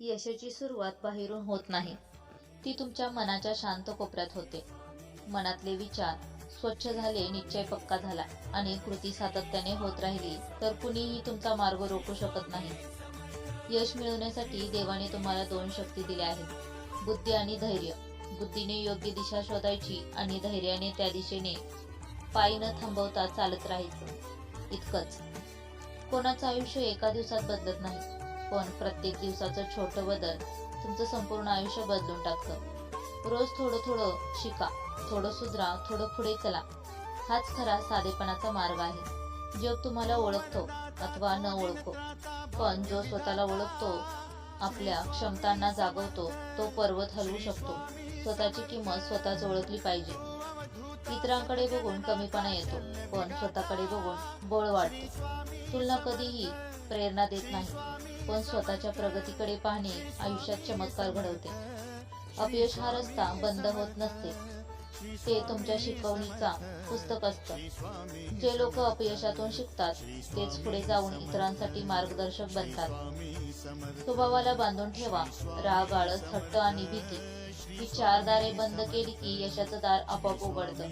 यशाची सुरुवात बाहेरून होत नाही. ती तुमच्या मनाच्या शांत कोपऱ्यात होते. मनातले विचार स्वच्छ झाले निश्चय पक्का झाला आणि कृती सातत्याने होत राहिली तर कुणीही तुमचा मार्ग रोखू शकत नाही. यश मिळवण्यासाठी देवाने तुम्हाला दोन शक्ती दिल्या आहेत. बुद्धी आणि धैर्य. बुद्धीने योग्य दिशा शोधायची आणि धैर्याने त्या दिशेने पायी न थांबवता चालत राहायचं. इतकंच. कोणाचं आयुष्य एका दिवसात बदलत नाही. पण प्रत्येक दिवसाचं छोटं बदल तुमचं संपूर्ण आयुष्य बदलून टाकतं. रोज थोडं थोडं शिका थोडं सुधरा थोडं पुढे चला. हाच खरा साधेपणाचा मार्ग आहे. जग तुम्हाला ओळखतो अथवा न ओळखो पण जो स्वतःला ओळखतो आपल्या क्षमतांना जागवतो तो पर्वत हलवू शकतो. स्वतःची किंमत स्वतःच ओळखली पाहिजे. इतरांकडे बघून कमीपणा येतो पण स्वतःकडे बघून बळ वाढते. तुलना कधीही प्रेरणा देत नाही. पण स्वतःच्या प्रगतीकडे पाहणे आयुष्यात चमत्कार घडवते. अपयश हा रस्ता बंद होत नसते. ते तुमच्या शिकवणीचा पुस्तक असतं. जे लोक अपयशातून शिकतात तेच पुढे जाऊन इतरांसाठी मार्गदर्शक बनतात. स्वभावाला बांधून ठेवा राग आळस हट्ट आणि भीती. ही चार दारे बंद केली की यशाचं दार आपोआप उघडतं.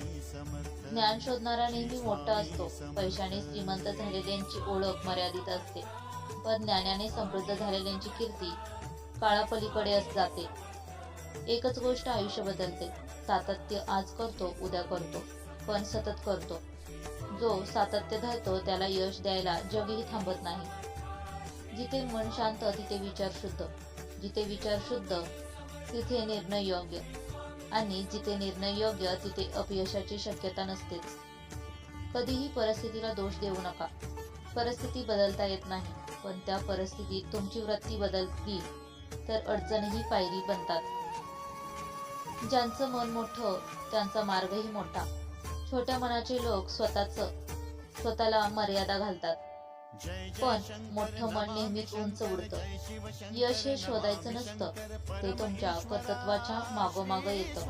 ज्ञान शोधणारा नेहमी मोठा असतो. पैशाने श्रीमंत झालेल्यांची ओळख मर्यादित असते. पण ज्ञानाने समृद्ध झालेल्यांची कीर्ती काळापलीकडे जाते. एकच गोष्ट आयुष्य बदलते. सातत्य आज करतो उद्या करतो पण सतत करतो. जो सातत्य धरतो त्याला यश द्यायला जगही थांबत नाही. जिथे मन शांत तिथे विचार शुद्ध. जिथे विचार शुद्ध तिथे निर्णय योग्य. आणि जिथे निर्णय योग्य तिथे अपयशाची शक्यता नसतेच. कधीही परिस्थितीला दोष देऊ नका. परिस्थिती बदलता येत नाही. पण त्या परिस्थितीत तुमची वृत्ती बदलली तर अडचणही पायरी बनतात. ज्यांचं मन मोठं त्यांचा मार्गही मोठा. छोट्या मनाचे लोक स्वतःच स्वतःला मर्यादा घालतात. पण मोठं मन नेहमीच उंच उडतं. यश हे शोधायचं नसतं. ते तुमच्या कर्तत्वाच्या मागोमाग येतं.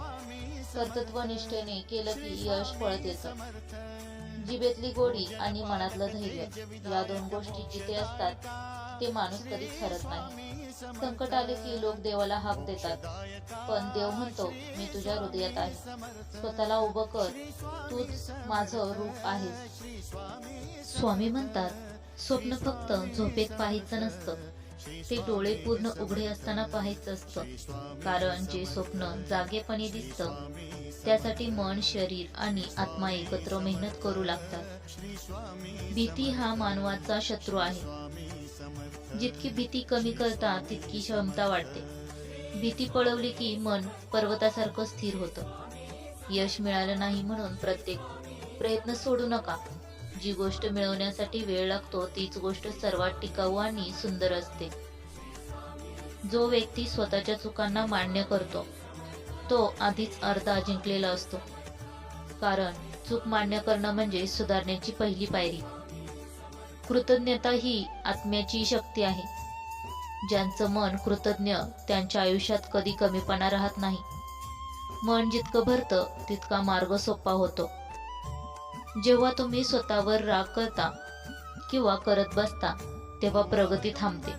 कर्तत्व निष्ठेने केलं की यश पळत येतं जिभेतली गोडी आणि मनातलं धैर्य या दोन गोष्टी जिथे असतात ते माणूस कधीच हरत नाही. संकट आले की लोक देवाला हाक देतात. पण देव म्हणतो मी तुझ्या हृदयात आहे. स्वतःला उभं कर. तूच माझं रूप आहेस. स्वामी म्हणतात स्वप्न फक्त झोपेत पाहायचं नसतं. ते डोळे पूर्ण उघडे असताना पाहायचं असतं. कारण जे स्वप्न जागेपणी दिसतं त्यासाठी मन शरीर आणि आत्मा एकत्र मेहनत करू लागतात. भीती हा मानवाचा शत्रू आहे. जितकी भीती कमी करता तितकी क्षमता वाढते. भीती पळवली की मन पर्वतासारखं स्थिर होतं. यश मिळालं नाही म्हणून प्रत्येक प्रयत्न सोडू नका. जी गोष्ट मिळवण्यासाठी वेळ लागतो तीच गोष्ट सर्वात टिकाऊ आणि सुंदर असते. जो व्यक्ती स्वतःच्या चुकांना मान्य करतो तो आधीच अर्धा जिंकलेला असतो. कारण चूक मान्य करणं म्हणजे सुधारण्याची पहिली पायरी. कृतज्ञता ही आत्म्याची शक्ती आहे. ज्यांचं मन कृतज्ञ त्यांच्या आयुष्यात कधी कमीपणा राहत नाही. मन जितकं भरतं तितका मार्ग सोपा होतो. जेव्हा तुम्ही स्वतःवर राग करता किंवा करत बसता तेव्हा प्रगती थांबते.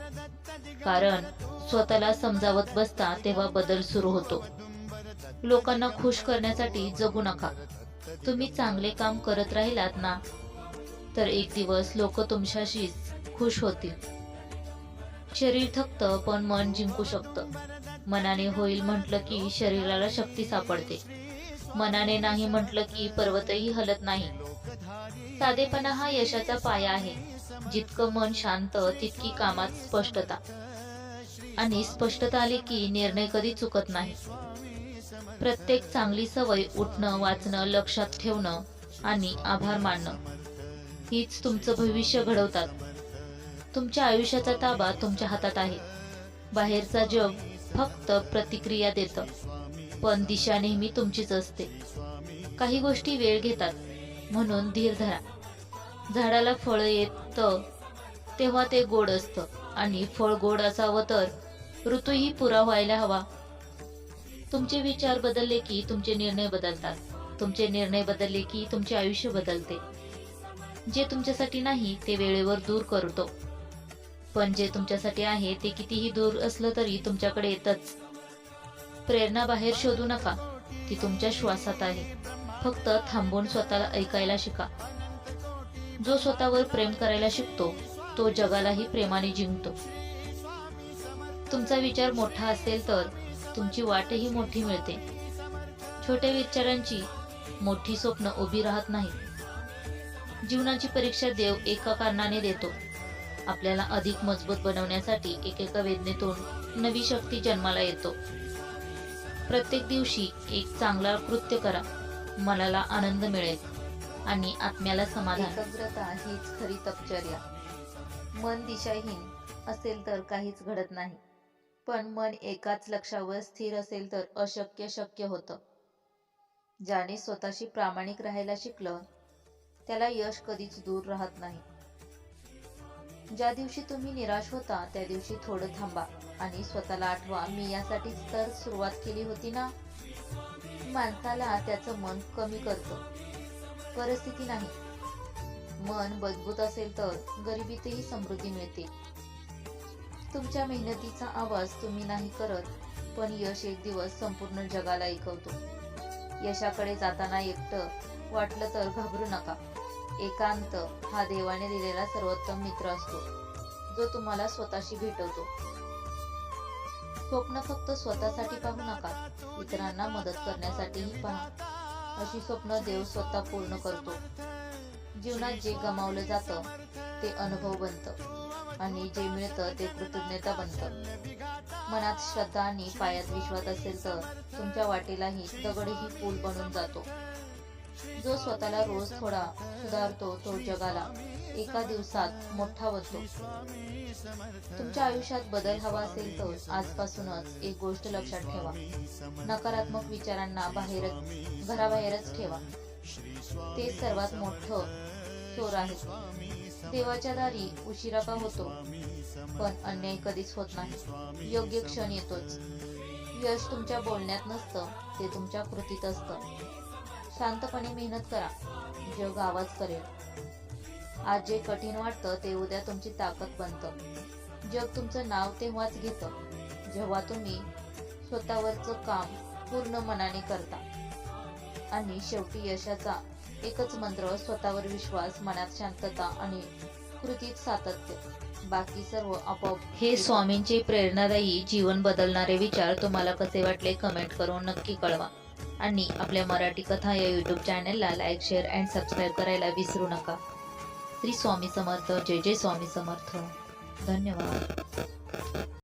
कारण स्वतःला समजावत बसता तेव्हा बदल सुरू होतो. लोकांना खुश करण्यासाठी जगू नका. तुम्ही चांगले काम करत राहिलात ना तर एक दिवस लोक तुमच्याशी खुश होतील. शरीर थकतं पण मन जिंकू शकतं. मनाने होईल म्हटलं की शरीराला शक्ती सापडते. मनाने नाही म्हटलं की पर्वतही हलत नाही. साधेपणा हा यशाचा पाया आहे. जितकं मन शांत तितकी कामात स्पष्टता. आणि स्पष्टता आली की निर्णय कधी चुकत नाही. प्रत्येक चांगली सवय उठणं वाचणं लक्षात ठेवणं आणि आभार मानणं हीच तुमचं भविष्य घडवतात. तुमच्या आयुष्याचा ताबा तुमच्या हातात आहे. बाहेरचा जग फक्त प्रतिक्रिया देतं. पण दिशा नेहमी तुमचीच असते. काही गोष्टी वेळ घेतात म्हणून धीर धरा. झाडाला फळ येत तेव्हा ते गोड असतं आणि फळ गोड असावं तर ऋतूही पुरा व्हायला हवा. तुमचे विचार बदलले की तुमचे निर्णय बदलतात. तुमचे निर्णय बदलले की तुमचे आयुष्य बदलते. जे तुमच्यासाठी नाही ते वेळेवर दूर करतो. पण जे तुमच्यासाठी आहे ते कितीही दूर असलं तरी तुमच्याकडे येतच. प्रेरणा बाहेर शोधू नका. ती तुमच्या श्वासात आहे. फक्त थांबून स्वतःला ऐकायला शिका. जो स्वतःवर प्रेम करायला शिकतो तो जगालाही प्रेमाने जिंकतो. तुमचा विचार मोठा असेल तर तुमची वाटही मोठी मिळते. छोट्या विचारांची मोठी स्वप्न उभी राहत नाही. जीवनाची परीक्षा देव एका कारणाने देतो. आपल्याला अधिक मजबूत बनवण्यासाठी एकेका वेदनेतून नवी शक्ती जन्माला येतो. प्रत्येक दिवशी एक चांगला कृत्य करा. मनाला आनंद मिळेल आणि आत्म्याला समाधान. एकाग्रता हीच खरी तपचर्या. मन दिशाहीन असेल तर काहीच घडत नाही. पण मन एकाच लक्षावर स्थिर असेल तर अशक्य शक्य होतं. ज्याने स्वतःशी प्रामाणिक राहायला शिकलं त्याला यश कधीच दूर राहत नाही. ज्या दिवशी तुम्ही निराश होता त्या दिवशी थोडं थांबा. आणि स्वतःला आठवा मी यासाठीच तर सुरुवात केली होती ना? माणसाला त्याचं मन कमी करतं. परिस्थिती नाही. मन मजबूत असेल तर गरिबीतही समृद्धी मिळते. तुमच्या मेहनतीचा आवाज तुम्ही नाही करत पण यश एक दिवस संपूर्ण जगाला ऐकवतो. यशाकडे जाताना एकटं वाटलं तर घाबरू नका. एकांत हा देवाने दिलेला सर्वोत्तम मित्र असतो जो तुम्हाला स्वतःशी भेटवतो. स्वप्न फक्त स्वतःसाठी पाहू नका इतरांना मदत करण्यासाठीही पहा. अशी स्वप्न देव स्वतः पूर्ण करतो. जीवनात जे गमावलं जातं ते अनुभव बनतं आणि जे मिळतं ते कृतज्ञता बनतं. मनात श्रद्धा आणि पायात विश्वास असेल तर तुमच्या वाटेलाही दगडही पूल बनून जातो. जो स्वतःला रोज थोडा सुधारतो तो जगाला एका दिवसात मोठा बनतो. तुमच्या आयुष्यात बदल हवा असेल तर आजपासूनच एक गोष्ट लक्षात ठेवा. नकारात्मक विचारांना बाहेरच घराबाहेरच ठेवा. ते सर्वात मोठं चोर आहे. देवाच्या दारी उशिरा का होतो? पण अन्याय कधीच होत नाही. योग्य क्षण येतोच. यश तुमच्या बोलण्यात नसतं ते तुमच्या कृतीत असतं. शांतपणे मेहनत करा. जग आवाज करेल. आज जे कठीण वाटतं ते उद्या तुमची ताकद बनतं. जग तुमचं नाव तेव्हाच घेतं जेव्हा तुम्ही स्वतःवरचं काम पूर्ण मनाने करता. आणि शेवटी यशाचा एकच मंत्र स्वतःवर विश्वास मनात शांतता आणि कृतीत सातत्य. बाकी सर्व आपोआप हे स्वामींचे प्रेरणादायी जीवन बदलणारे विचार तुम्हाला कसे वाटले कमेंट करून नक्की कळवा. आणि आपल्या मराठी कथा या यूट्यूब चॅनलला लाईक शेअर अँड सबस्क्राईब करायला विसरू नका. श्री स्वामी समर्थ जय जय स्वामी समर्थ. धन्यवाद.